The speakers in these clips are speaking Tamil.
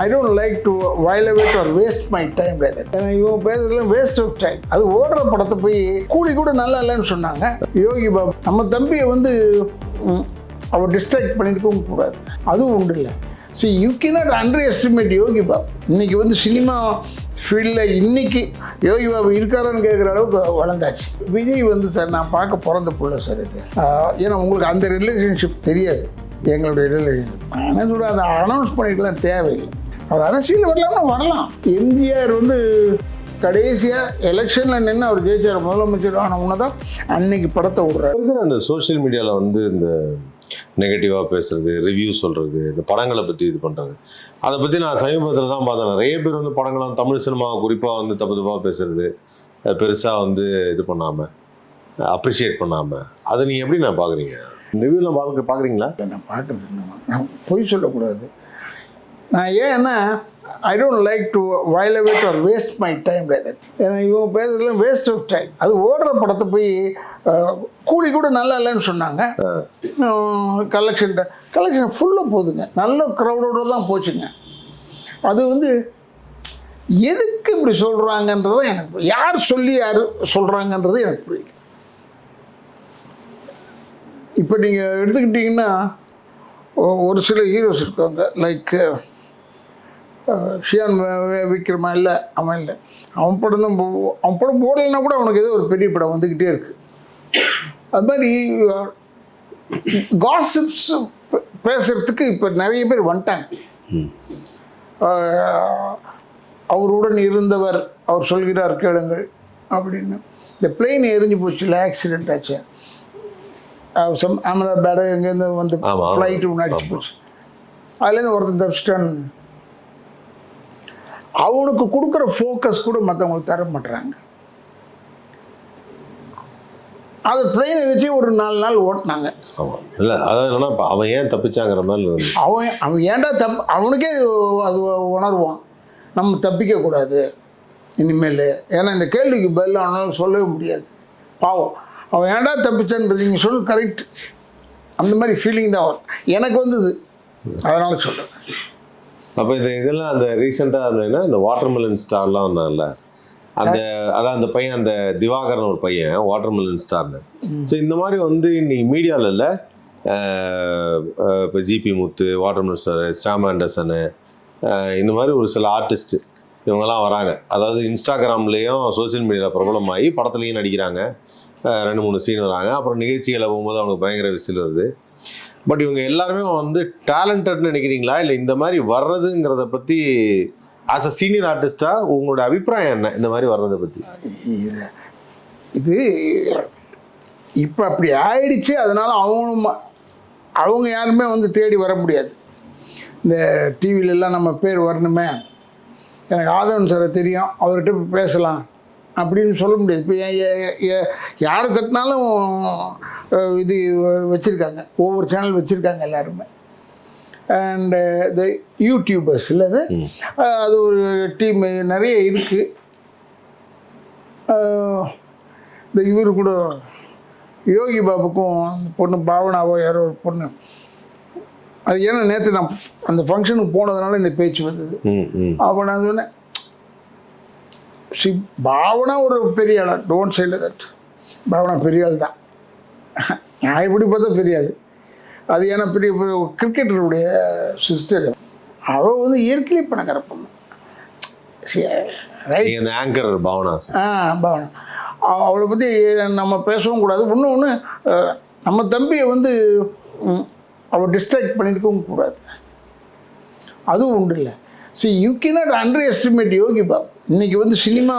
I don't like to violate or waste my time ஏன்னா இவங்க பேசுறதுல வேஸ்ட் ஆஃப் டைம் அது ஓடுற படத்தை போய் கூலி கூட நல்லா இல்லைன்னு சொன்னாங்க. யோகி பாபு நம்ம தம்பியை வந்து அவர் டிஸ்ட்ராக்ட் பண்ணியிருக்கவும் கூடாது. அதுவும் உண்டு இல்லை. See you can not underestimate Yogi Babu. இன்னைக்கு வந்து சினிமா ஃபீல்டில் இன்னைக்கு யோகி பாபு இருக்காரான்னு கேட்குற அளவுக்கு வளர்ந்தாச்சு. விஜய் வந்து சார் நான் பார்க்க பிறந்த பிள்ளை சார் இது. ஏன்னா உங்களுக்கு அந்த ரிலேஷன்ஷிப் தெரியாது. எங்களுடைய ரிலேஷன்ஷிப் ஆனால் சொல்கிறேன் அதை அனௌன்ஸ் பண்ணிக்கலாம் தேவையில்லை. அவர் அரசியல் வரலாம்னா வரலாம். எம்ஜிஆர் வந்து கடைசியாக எலெக்ஷனில் நின்று அவர் ஜெயிச்சார். முதலமைச்சர் ஆன உடனே தான் அன்னைக்கு படத்தை விடுறாரு. அந்த சோஷியல் மீடியாவில் வந்து இந்த நெகட்டிவாக பேசுறது ரிவ்யூ சொல்கிறது இந்த படங்களை பற்றி இது பண்ணுறது அதை பற்றி நான் சமீபத்தில் தான் பார்த்தேன். நிறைய பேர் வந்து படங்களாம் தமிழ் சினிமா குறிப்பாக வந்து தப்பு தப்பாக பேசுறது பெருசாக வந்து இது பண்ணாமல் அப்ரிஷியேட் பண்ணாமல் அதை நீங்கள் எப்படி நான் பார்க்குறீங்க? ரிவ்யூலாம் பார்க்க பார்க்குறீங்களா? நான் பார்க்குறது நான் பொய் சொல்லக்கூடாது. நான் ஏன்னா I don't like to violate or waste my time that ஏன்னா இவங்க பேசுறதுல வேஸ்ட் ஆஃப் டைம் அது ஓடுற படத்தை போய் கூலி கூட நல்லா இல்லைன்னு சொன்னாங்க. கலெக்ஷன் கலெக்ஷன் ஃபுல்லாக போகுதுங்க நல்ல க்ரௌடோட தான் போச்சுங்க. அது வந்து எதுக்கு இப்படி சொல்கிறாங்கன்றது எனக்கு. யார் சொல்லி யார் சொல்கிறாங்கன்றது எனக்கு புரியல. இப்போ நீங்கள் எடுத்துக்கிட்டிங்கன்னா ஒரு சில ஹீரோஸ் இருக்காங்க. லைக் ஷியான் விக்ரமா இல்லை அவன் இல்லை. அவன் படம் தான் போ- அவன் படம் போடலைன்னா கூட அவனுக்கு ஏதோ ஒரு பெரிய படம் வந்துக்கிட்டே இருக்கு. அது மாதிரி காசிப்ஸ் பேசுறதுக்கு இப்போ நிறைய பேர் வந்துட்டாங்க. அவருடன் இருந்தவர் அவர் சொல்கிறார் கேளுங்கள் அப்படின்னு. இந்த பிளெயின் எரிஞ்சு போச்சுல ஆக்சிடென்ட் ஆச்சு. சம் அகமதாபாடு எங்கேருந்து வந்து. ஃப்ளைட்டு முன்னாடி போச்சு. அதுலேருந்து ஒருத்தன் தப்பிச்சிட்டான். அவனுக்கு கொடுக்குற ஃபோக்கஸ் கூட மற்றவங்களுக்கு தர மாட்டுறாங்க அது பிளெயினை வச்சு ஒரு நாலு நாள் ஓட்டினாங்க. ஆமாம் இல்லை அதாவது என்னன்னா இப்போ அவன் ஏன் தப்பிச்சாங்கிற மாதிரி. அவன் அவன் ஏன்டா தப் அவனுக்கே அது உணர்வான். நம்ம தப்பிக்கக்கூடாது இனிமேல். ஏன்னா இந்த கேள்விக்கு பதில் அவனால் சொல்லவே முடியாது. பாவம். அவன் ஏன்டா தப்பிச்சான்றது நீங்கள் சொல்லு கரெக்ட் அந்த மாதிரி ஃபீலிங் தான் வரும் எனக்கு வந்தது. அதனால் சொல்கிறேன் அப்போ இது இதெல்லாம் அந்த ரீசெண்டாக அந்த என்ன இந்த வாட்டர்மெலன் ஸ்டார்லாம் வந்தான்ல. அந்த அதான் அந்த பையன் அந்த திவாகரன் ஒரு பையன் வாட்டர்மெலன் ஸ்டார்னு ஸோ இந்த மாதிரி வந்து இன்னைக்கு மீடியாவில் இல்லை. இப்போ ஜிபி முத்து வாட்டர்மெலன் ஸ்டார் ஸ்டாம் ஆண்டர்சனு இந்த மாதிரி ஒரு சில ஆர்டிஸ்ட் இவங்கெல்லாம் வராங்க. அதாவது இன்ஸ்டாகிராம்லேயும் சோஷியல் மீடியாவில் பிரபலமாகி படத்துலையும் நடிக்கிறாங்க. ரெண்டு மூணு சீன் வராங்க. அப்புறம் நிகழ்ச்சிகளை போகும்போது அவனுக்கு பயங்கர விசில் வருது. பட் இவங்க எல்லாருமே வந்து டேலண்டட்னு நினைக்கிறீங்களா? இல்லை இந்த மாதிரி வர்றதுங்கிறத பற்றி ஆஸ் அ சீனியர் ஆர்டிஸ்டாக உங்களோட அபிப்பிராயம் என்ன? இந்த மாதிரி வர்றதை பற்றி இது இப்போ அப்படி ஆயிடுச்சு அதனால் அவங்களும் அவங்க யாருமே வந்து தேடி வர முடியாது. இந்த டிவில நம்ம பேர் வரணுமே. எனக்கு ஆதவன் சாரை தெரியும். அவர்கிட்ட பேசலாம். அப்படின்னு சொல்ல முடியாது. இப்போ யாரை தட்டினாலும் இது வச்சுருக்காங்க. ஒவ்வொரு சேனல் வச்சுருக்காங்க எல்லாருமே. அண்டு இந்த யூடியூபர்ஸ் இல்லை அது ஒரு டீம் நிறைய இருக்குது இந்த இவர் கூட யோகி பாபுக்கும் அந்த பொண்ணு பாவனாவோ யாரோ ஒரு பொண்ணு. அது ஏன்னா நேற்று நான் அந்த ஃபங்க்ஷனுக்கு போனதுனால இந்த பேச்சு வந்தது. அப்போ நான் சொன்னேன் சி பாவனா ஒரு பெரிய ஆள் டோன்ட் சைடு தட் பாவனா பெரிய ஆள் தான் நான் எப்படி பார்த்தா பெரிய ஆள் அது ஏன்னா பெரிய கிரிக்கெட்டருடைய சிஸ்டர் அவள் வந்து இயற்கையிலே பணக்கார பொண்ணு ரைட் ஆங்கர் பாவனா ஆ பவனம் அவ- அவளை பற்றி நம்ம பேசவும் கூடாது. இன்னொன்று நம்ம தம்பியை வந்து அவள் டிஸ்ட்ராக்ட் பண்ணியிருக்கவும் கூடாது. அதுவும் உண்டு இல்லை. See you cannot underestimate Yogi Babu இன்னைக்கு வந்து சினிமா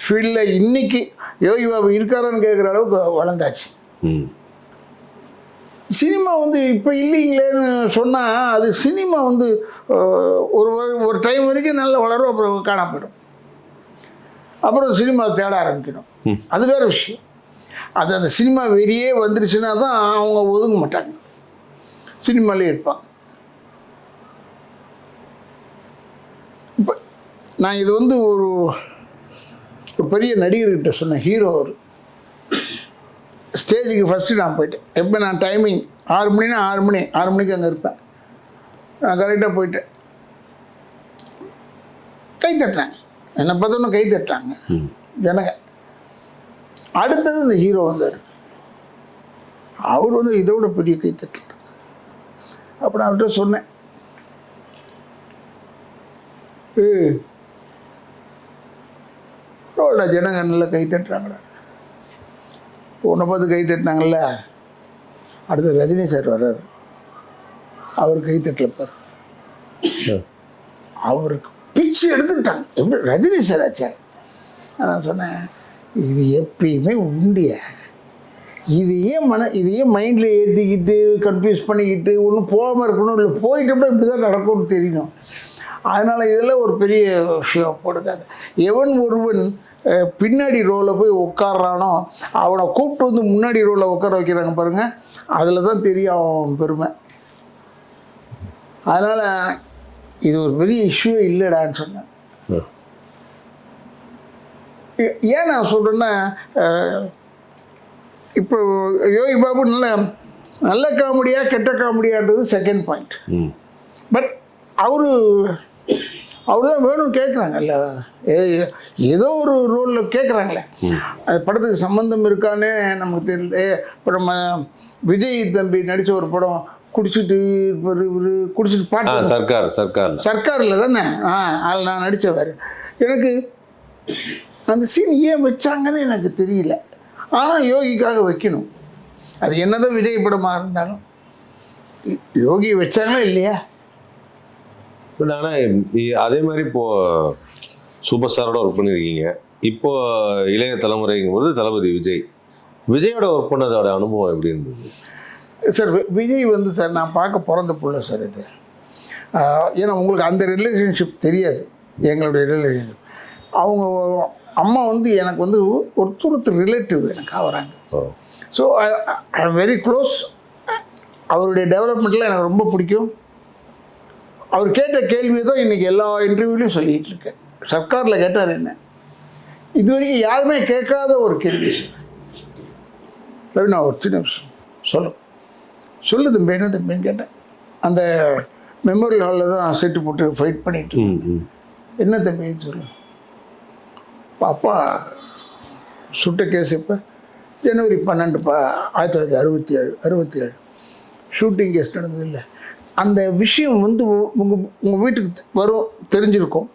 ஃபீல்டில் இன்னைக்கு யோகி பாபு இருக்காரான்னு கேட்குற அளவுக்கு வளர்ந்தாச்சு. சினிமா வந்து இப்போ இல்லைங்களேன்னு சொன்னால் அது சினிமா வந்து ஒரு ஒரு டைம் வரைக்கும் நல்லா வளரும் அப்புறம் காணாம போயிடும் அப்புறம் சினிமா தேட ஆரம்பிக்கணும். அது வேற விஷயம். அது அந்த சினிமா வெறியே வந்துருச்சுன்னா தான் அவங்க ஒதுங்க மாட்டாங்க. சினிமாலே இருப்பாங்க. நான் இது வந்து ஒரு ஒரு பெரிய நடிகர்கிட்ட சொன்னேன் ஹீரோ அவர். ஸ்டேஜுக்கு ஃபஸ்ட்டு நான் போயிட்டேன். எப்போ நான் டைமிங் ஆறு மணினா ஆறு மணி ஆறு மணிக்கு அங்கே இருப்பேன். நான் கரெக்டாக போயிட்டேன். கை தட்டுறாங்க என்னை பார்த்தோன்னு கை தட்டுறாங்க ம். ஜனங்க. அடுத்தது இந்த ஹீரோ வந்தார். அவர் வந்து இதை விட பெரிய கை தட்டல். அப்போ நான் அவர்கிட்ட சொன்னேன். ஏ பரவாயில்ல ஜனங்க நல்லா கை தட்டுறாங்கடா. உன்னை பார்த்து கை தட்டினாங்கல்ல? அடுத்து ரஜினி சார் வர்றாரு. அவர் கை தட்டல பாரு. அவருக்கு பிச்சு எடுத்துக்கிட்டாங்க எப்படி? ரஜினி சார் ஆச்சா. நான் சொன்னேன் இது எப்பயுமே உண்டிய. இது ஏன் மன இது ஏன் மைண்டில் ஏற்றிக்கிட்டு கன்ஃபியூஸ் பண்ணிக்கிட்டு ஒன்றும் போகாமல் இருக்கணும் இல்லை போயிட்டோம்னா இப்படி தான் நடக்கும்னு தெரியணும் அதனால் இதில் ஒரு பெரிய விஷயம் போடுக்காது எவன் ஒருவன் பின்னாடி ரோவில் போய் உட்கார்றானோ அவனை கூப்பிட்டு வந்து முன்னாடி ரோவில் உட்கார வைக்கிறாங்க பாருங்கள் அதில் தான் தெரியும் அவன் பெருமை. அதனால் இது ஒரு பெரிய இஷ்யூவே இல்லைடான்னு சொன்னேன். ஏன் நான் சொல்கிறேன்னா இப்போ யோகி பாபு நல்ல நல்ல காமெடியா கெட்ட காமெடியான்றது செகண்ட் பாயிண்ட் பட் அவரு அவர் தான் வேணும்னு கேட்குறாங்கல்ல ஏதோ ஒரு ரோலில் கேட்குறாங்களே அது படத்துக்கு சம்மந்தம் இருக்கான்னு நமக்கு தெரியல இப்போ நம்ம விஜய் தம்பி நடித்த ஒரு படம் குடிச்சிட்டு இருப்பாரு இவரு குடிச்சிட்டு பாட்டு சர்க்கார் சர்க்கார்ல சர்க்காரில் தானே? ஆ அதில் நான் நடித்தவர் எனக்கு அந்த சீன் ஏன் வச்சாங்கன்னு எனக்கு தெரியல. ஆனால் யோகிக்காக வைக்கணும். அது என்னதான் விஜய் படமாக இருந்தாலும். யோகி வச்சாங்களா இல்லையா? பட் ஆனால் அதே மாதிரி இப்போ சூப்பர் ஸ்டாரோட ஒர்க் பண்ணியிருக்கீங்க இப்போ இளைய தலைமுறைங்கும் போது தளபதி விஜய். விஜயோட ஒர்க் பண்ணதோட அனுபவம் எப்படி இருந்தது? சார் விஜய் வந்து சார் நான் பார்க்க பிறந்த புள்ள சார் இது. ஏன்னா உங்களுக்கு அந்த ரிலேஷன்ஷிப் தெரியாது. எங்களுடைய ரிலேஷன்ஷிப் அவங்க அம்மா வந்து எனக்கு வந்து ஒருத்தர் ஒருத்தர் ரிலேட்டிவ் எனக்கு ஆகிறாங்க so I am very close அவருடைய டெவலப்மெண்ட்டில் எனக்கு ரொம்ப பிடிக்கும். அவர் கேட்ட கேள்வி தான் இன்றைக்கி எல்லா இன்டர்வியூலையும் சொல்லிகிட்டு இருக்கேன் சர்க்காரில் கேட்டார் என்ன? இது வரைக்கும் யாருமே கேட்காத ஒரு கேள்வி. ரவி நான் ஒரு சின்ன விஷயம். சொல்லு. தம்பி என்ன தம்பின்னு கேட்டேன் அந்த மெமோரியல் ஹாலில் தான் செட்டு போட்டு ஃபைட் பண்ணிட்டு என்ன தம்பின்னு சொல்லு. அப்பா சுட்ட கேஸ் இப்போ ஜனவரி பன்னெண்டுப்பா ஆயிரத்தி தொள்ளாயிரத்தி அறுபத்தி ஏழு அறுபத்தி ஏழு. ஷூட்டிங் கேஸ் நடந்தது இல்லை. அந்த விஷயம் வந்து உங்கள் உங்கள் வீட்டுக்கு வரும் தெரிஞ்சிருக்கும்.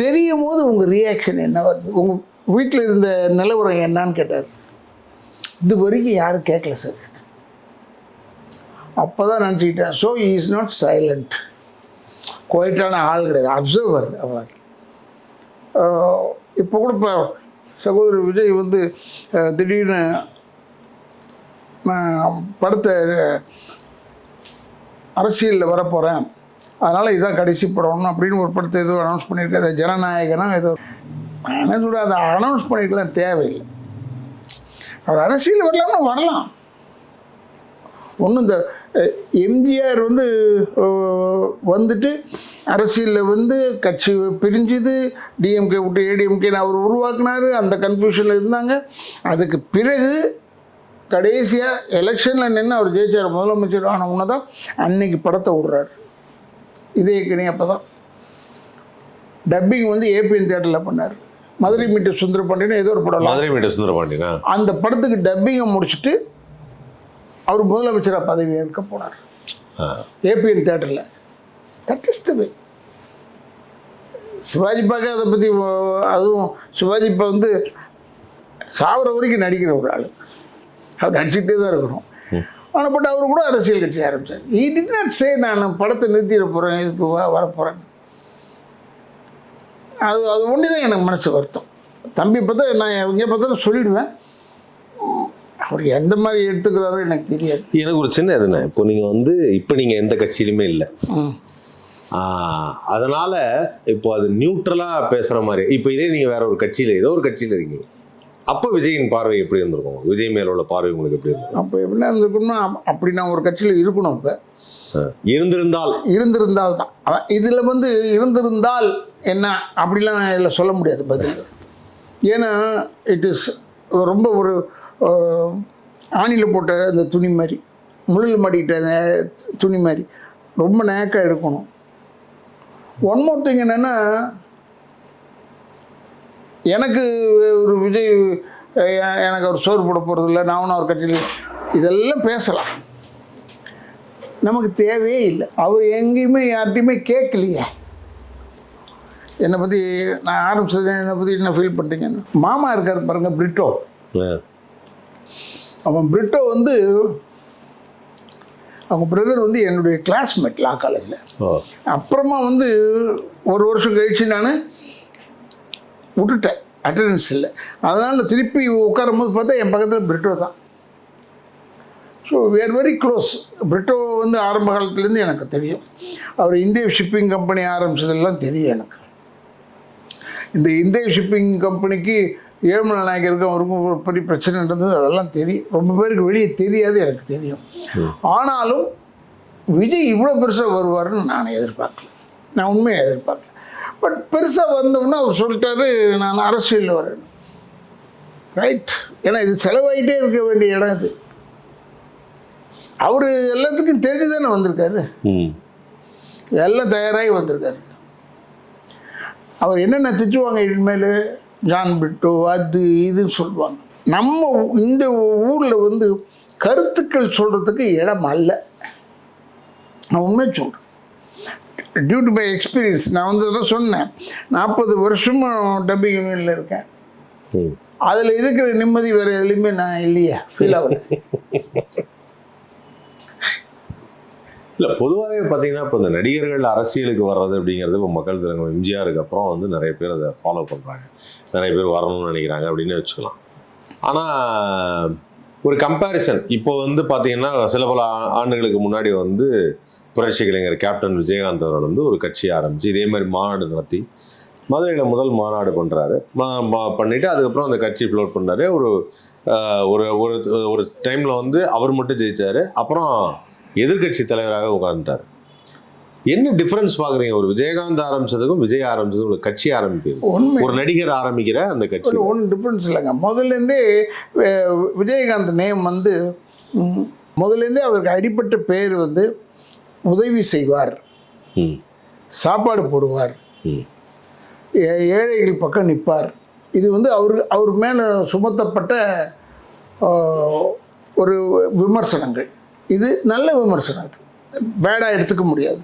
தெரியும் போது உங்கள் ரியாக்ஷன் என்ன வருது? உங்கள் வீட்டில் இருந்த நிலவரம் என்னன்னு கேட்டார். இது வரைக்கும் யாரும் கேட்கல சார் அப்போ தான் நினச்சிக்கிட்டேன் ஸோ இஸ் நாட் சைலண்ட் குவைட்டான ஆள் கிடையாது. அப்சர்வர் அவர். இப்போ கூட இப்போ சகோதரர் விஜய் வந்து திடீர்னு படத்தை அரசியலில் வரப்போகிறேன் அதனால் இதான் கடைசி படம்னு அப்படின்னு ஒரு படத்தை ஏதோ அனௌன்ஸ் பண்ணியிருக்காரு ஜனநாயகனா ஏதோ நான் என்ன சொல்கிற அதை அனௌன்ஸ் பண்ணிக்கலாம் தேவையில்லை. அவர் அரசியல் வரலாம்னா வரலாம். ஒன்றும் இந்த எம்ஜிஆர் வந்து வந்துட்டு அரசியலில் வந்து கட்சி பிரிஞ்சுது. டிஎம்கே விட்டு ஏடிஎம்கேன்னு அவர் உருவாக்குனாரு. அந்த கன்ஃபியூஷனில் இருந்தாங்க. அதுக்கு பிறகு கடைசியாக எலெக்ஷனில் நின்று அவர் ஜெயிச்சார் முதலமைச்சர் ஆன உடனே தான் அன்னைக்கு படத்தை விடுறாரு. இதே கணி அப்போ தான் டப்பிங் வந்து ஏபிஎன் தேட்டரில் பண்ணார். மதுரை மீட்டர் சுந்தர பாண்டியன் ஏதோ ஒரு படம் மதுரை மீட்டர் சுந்தரபாண்டியனா அந்த படத்துக்கு டப்பிங்கை முடிச்சுட்டு அவர் முதலமைச்சராக பதவி ஏற்க போனார். ஏபிஎன் தேட்டரில் that is the way Sivaji பார்க்க அதை பற்றி அதுவும் சிவாஜி இப்போ வந்து சாவர வரைக்கும் நடிக்கிற ஒரு ஆள். அவர் நடிச்சுக்கிட்டே தான் இருக்கணும். ஆனால் பட் அவர் கூட அரசியல் கட்சி ஆரம்பித்தார் ஈ டிட் நாட் சே நான் படத்தை நிறுத்திட போகிறேன் இதுக்கு வரப்போகிறேன் அது அது ஒன்று தான் எனக்கு மனசு வருத்தம். தம்பி பார்த்தா நான் இங்கே பார்த்தாலும் சொல்லிடுவேன். அவர் எந்த மாதிரி எடுத்துக்கிறாரோ எனக்கு தெரியாது. எனக்கு ஒரு சின்ன எதுனா இப்போ நீங்கள் வந்து இப்போ நீங்கள் எந்த கட்சியிலுமே இல்லை. அதனால இப்போ அது நியூட்ரலாக பேசுகிற மாதிரி இப்போ இதே நீங்கள் வேற ஒரு கட்சியில் ஏதோ ஒரு கட்சியில் இருக்கீங்க. அப்போ விஜயின் பார்வை எப்படி இருந்திருக்கும்? விஜய் மேல உள்ள பார்வை உங்களுக்கு எப்படி இருந்திருக்கும்? அப்போ எப்படின்னா இருந்திருக்கணும்னா அப்~ அப்படி நான் ஒரு கட்சியில் இருக்கணும் இப்போ. இருந்திருந்தால். இருந்திருந்தால் தான். இதில் வந்து இருந்திருந்தால் என்ன? அப்படிலாம் இதில் சொல்ல முடியாது பதில். ஏன்னா இட் இஸ் ரொம்ப ஒரு ஆணியில் போட்ட அந்த துணி மாதிரி முள்ளில் மாட்டிக்கிட்ட அந்த துணி மாதிரி ரொம்ப நேக்காக எடுக்கணும். ஒன் மோர் திங் என்னென்னா எனக்கு ஒரு விஜய் எனக்கு அவர் சோறு போட போகிறது இல்லை நான் ஒன்றும் அவர் கட்சியில் இதெல்லாம் பேசலாம். நமக்கு தேவையே இல்லை. அவர் எங்கேயுமே யார்கிட்டையுமே கேட்கலையே. என்னை பற்றி நான் ஆரம்பிச்சது என்னை பற்றி என்ன ஃபீல் பண்ணுறீங்கன்னு மாமா இருக்கார் பாருங்க பிரிட்டோ. அவன் பிரிட்டோ வந்து அவங்க பிரதர் வந்து என்னுடைய கிளாஸ்மேட் லா காலேஜில் அப்புறமா வந்து ஒரு வருஷம் கழிச்சு நான் விட்டுட்டேன். அட்டண்டன்ஸ் இல்லை. அதனால் திருப்பி உட்காரும் போது பார்த்தா என் பக்கத்தில் பிரிட்டோ தான். So we're very close Brito வந்து ஆரம்ப காலத்துலேருந்து எனக்கு தெரியும். அவர் இந்திய ஷிப்பிங் கம்பெனி ஆரம்பிச்சதெல்லாம் தெரியும் எனக்கு. இந்த இந்திய ஷிப்பிங் கம்பெனிக்கு ஏழுமலை நாயக்கருக்கும் அவருக்கும் ஒரு பெரிய பிரச்சனை இருந்தது அதெல்லாம் தெரியும். ரொம்ப பேருக்கு வெளியே தெரியாது எனக்கு தெரியும். ஆனாலும் விஜய் இவ்வளோ பெருசாக வருவார்னு நான் எதிர்பார்க்கல. நான் உண்மையை எதிர்பார்க்கல. பட் பெருசாக வந்தோம்னா அவர் சொல்லிட்டாரு நான் அரசியலில் வரேன். ரைட் ஏன்னா இது செலவாயிட்டே இருக்க வேண்டிய இடம் இது. அவர் எல்லாத்துக்கும் தெரிஞ்சு தானே வந்திருக்காரு எல்லாம் தயாராகி வந்திருக்காரு. அவர் என்னென்ன திட்டுவாங்க இனிமேல் ஜான் பிட்டோ அது இதுன்னு சொல்லுவாங்க. நம்ம இந்த ஊரில் வந்து கருத்துக்கள் சொல்கிறதுக்கு இடம் அல்ல. நான் உண்மை சொல்கிறேன் டியூ டு மை எக்ஸ்பீரியன்ஸ் நான் வந்து தான் சொன்னேன். நாற்பது வருஷமும் டப்பிங் யூனியனில் இருக்கேன். அதில் இருக்கிற நிம்மதி வேறு எதுலேயுமே நான் இல்லையா ஃபீல் ஆகல. இல்லை பொதுவாகவே பார்த்தீங்கன்னா இப்போ இந்த நடிகர்கள் அரசியலுக்கு வர்றது அப்படிங்கிறது இப்போ மக்கள் திறங்க எம்ஜிஆருக்கு அப்புறம் வந்து நிறைய பேர் அதை ஃபாலோ பண்ணுறாங்க நிறைய பேர் வரணும்னு நினைக்கிறாங்க அப்படின்னு வச்சுக்கலாம். ஆனால் ஒரு கம்பேரிசன் இப்போ வந்து பார்த்தீங்கன்னா சில பல ஆண்டுகளுக்கு முன்னாடி வந்து புரட்சி கலைஞர் கேப்டன் விஜயகாந்த் அவர்கள் வந்து ஒரு கட்சி ஆரம்பிச்சு இதே மாதிரி மாநாடு நடத்தி மதுரையில் முதல் மாநாடு பண்ணுறாரு பண்ணிட்டு அதுக்கப்புறம் அந்த கட்சி ஃப்ளோட் பண்ணாரு. ஒரு ஒரு ஒரு ஒரு டைமில் வந்து அவர் மட்டும் ஜெயிச்சாரு. அப்புறம் எதிர்க்கட்சி தலைவராக உட்கார்ந்துட்டார். என்ன டிஃபரன்ஸ் பார்க்குறீங்க ஒரு விஜயகாந்த் ஆரம்பிச்சதுக்கும் விஜய் ஆரம்பிச்சதுக்கும் ஒரு கட்சி ஆரம்பிக்கிறது ஒரு நடிகர் ஆரம்பிக்கிற அந்த கட்சி. ஒன்றும் டிஃப்ரென்ஸ் இல்லைங்க. முதல்லேருந்தே விஜயகாந்த் நேம் வந்து ம், முதல்லேருந்தே அவருக்கு அடிப்பட்ட பேர் வந்து உதவி செய்வார். சாப்பாடு போடுவார். ஏழைகள் பக்கம் நிற்பார். இது வந்து அவர் அவர் மேலே சுமத்தப்பட்ட ஒரு விமர்சனங்கள். இது நல்ல விமர்சனம் இது பேடாக எடுத்துக்க முடியாது.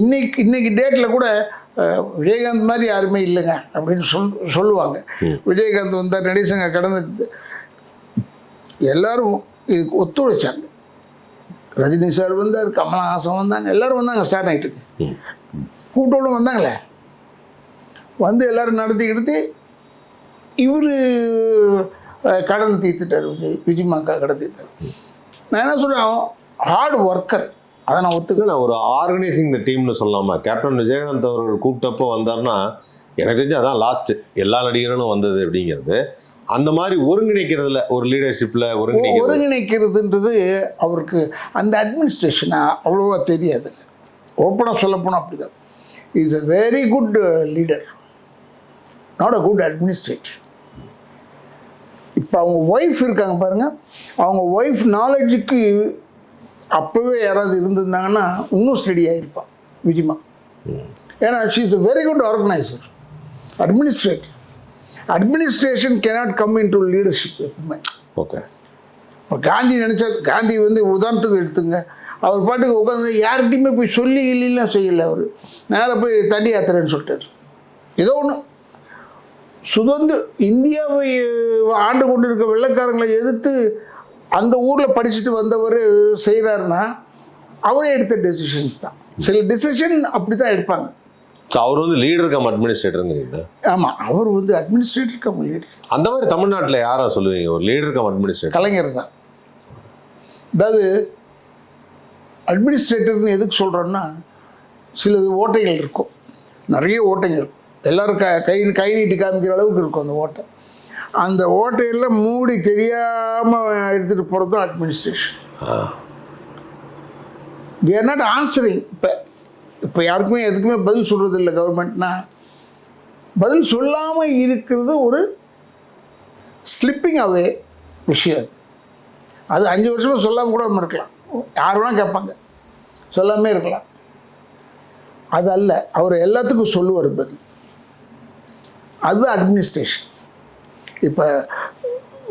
இன்னைக்கு இன்னைக்கு டேட்டில் கூட விஜயகாந்த் மாதிரி யாருமே இல்லைங்க அப்படின்னு சொல் சொல்லுவாங்க. விஜயகாந்த் வந்தார் நடிசங்க கடந்து எல்லாரும் இதுக்கு ஒத்துழைச்சாங்க. ரஜினி சார் வந்தார் கமலஹாசன் வந்தாங்க எல்லாரும் வந்தாங்க ஸ்டார் நைட்டுக்கு ம். கூட்டோடு வந்தாங்களே. வந்து எல்லாரும் நடத்தி கிடத்தி இவர் கடன் தீர்த்துட்டார் விஜய் விஜயமாக்கா கடன் தீர்த்தார். நான் என்ன சொல்கிறேன் ஹார்ட் ஒர்க்கர் அதை நான் ஒத்துக்க நான் ஒரு ஆர்கனைசிங் த டீம்னு சொல்லலாமா கேப்டன் விஜயகாந்த் அவர்கள் கூப்பிட்டப்போ வந்தாருன்னா எனக்கு தெரிஞ்சு அதான் லாஸ்ட் எல்லா நடிகர்களும் வந்தது அப்படிங்கிறது. அந்த மாதிரி ஒருங்கிணைக்கிறதுல ஒரு லீடர்ஷிப்ல ஒருங்கிணைக்கிறது. ஒருங்கிணைக்கிறதுன்றது அவருக்கு அந்த அட்மினிஸ்ட்ரேஷனை அவ்வளோவா தெரியாது. ஓப்பனாக சொல்லப்போனால் அப்படி தான் is a very good leader not a good administrator இப்போ அவங்க ஒய்ஃப் இருக்காங்க பாருங்கள் அவங்க ஒய்ஃப் நாலேஜுக்கு அப்போவே யாராவது இருந்திருந்தாங்கன்னா இன்னும் ஸ்டடி ஆகிருப்பான் விஜிமா. ஏன்னா she is a very good organiser administrator administration cannot come in to leadership எப்பவுமே ஓகே இப்போ காந்தி நினச்சா காந்தி வந்து உதாரணத்துக்கு எடுத்துங்க. அவர் பாட்டுக்கு உட்காந்து யார்கிட்டையுமே போய் சொல்லி இல்லைலாம் செய்யலை அவர். நேராக போய் தண்ணி யாத்திரைன்னு சொல்லிட்டார். ஏதோ ஒன்று சுதந்திர இந்தியாவை ஆண்டு கொண்டு இருக்க வெள்ளைக்காரங்களை எதிர்த்து அந்த ஊரில் படிச்சுட்டு வந்தவர் செய்கிறாருன்னா அவரே எடுத்த டெசிஷன்ஸ் தான். சில டெசிஷன் அப்படி தான் எடுப்பாங்க. ஸோ அவர் வந்து லீடர் கம் அட்மினிஸ்ட்ரேட்டருங்கிறீங்க ஆமாம் அவர் வந்து அட்மினிஸ்ட்ரேட்டர் கம் லீடர் அந்த மாதிரி தமிழ்நாட்டில் யாரை சொல்லுவீங்க? ஒரு லீடர் கம் அட்மினிஸ்ட்ரேட்டர் கலைஞர் தான். அதாவது அட்மினிஸ்ட்ரேட்டர்னு எதுக்கு சொல்கிறோன்னா சிலது ஓட்டைகள் இருக்கும். நிறைய ஓட்டைங்க இருக்கும். எல்லாரும் க கை கை நீட்டி காமிக்கிற அளவுக்கு இருக்கும் அந்த ஓட்டை. அந்த ஓட்டையெல்லாம் மூடி தெரியாமல் எடுத்துகிட்டு போகிறது தான் administration we are not answering இப்போ. இப்போ யாருக்குமே எதுக்குமே பதில் சொல்கிறது இல்லை கவர்மெண்ட்னா பதில் சொல்லாமல் இருக்கிறது ஒரு ஸ்லிப்பிங் அவே விஷயம். அது அது அஞ்சு வருஷமாக சொல்லாமல் கூட இருக்கலாம். யார் வேணால் கேட்பாங்க. சொல்லாமே இருக்கலாம். அது அல்ல அவர் எல்லாத்துக்கும் சொல்லுவார் பதில். அது அட்மினிஸ்ட்ரேஷன் இப்போ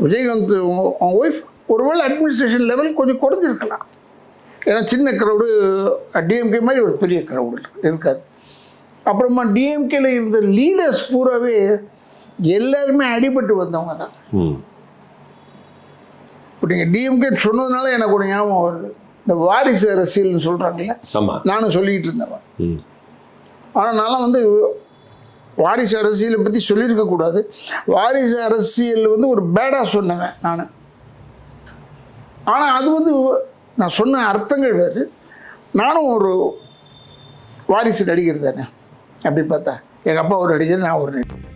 விஜயகாந்த் அவங்க- ஒய்ஃப் ஒருவேளை அட்மினிஸ்ட்ரேஷன் லெவல் கொஞ்சம் குறைஞ்சிருக்கலாம். ஏன்னா சின்ன க்ரௌடு டிஎம்கே மாதிரி ஒரு பெரிய க்ரௌடு இருக்காது. அப்புறமா டிஎம்கேல இருந்த லீடர்ஸ் பூராவே எல்லாருமே அடிபட்டு வந்தவங்க தான். இப்போ நீங்கள் டிஎம்கே சொன்னதுனால எனக்கு ஒரு ஞாபகம் வருது. இந்த வாரிசு அரசியல்னு சொல்கிறாங்கல்ல நானும் சொல்லிக்கிட்டு இருந்தவன். ஆனால் நான் வந்து வாரிசு அரசியலை பற்றி சொல்லியிருக்கக்கூடாது வாரிசு அரசியல் வந்து ஒரு பேடாக சொன்னவன் நான். ஆனால் அது வந்து நான் சொன்ன அர்த்தங்கள் வேறு. நானும் ஒரு வாரிசு நடிகர் தானே. அப்படி பார்த்தா எங்கள் அப்பா ஒரு நடிகர் நான் ஒரு நடிகர்.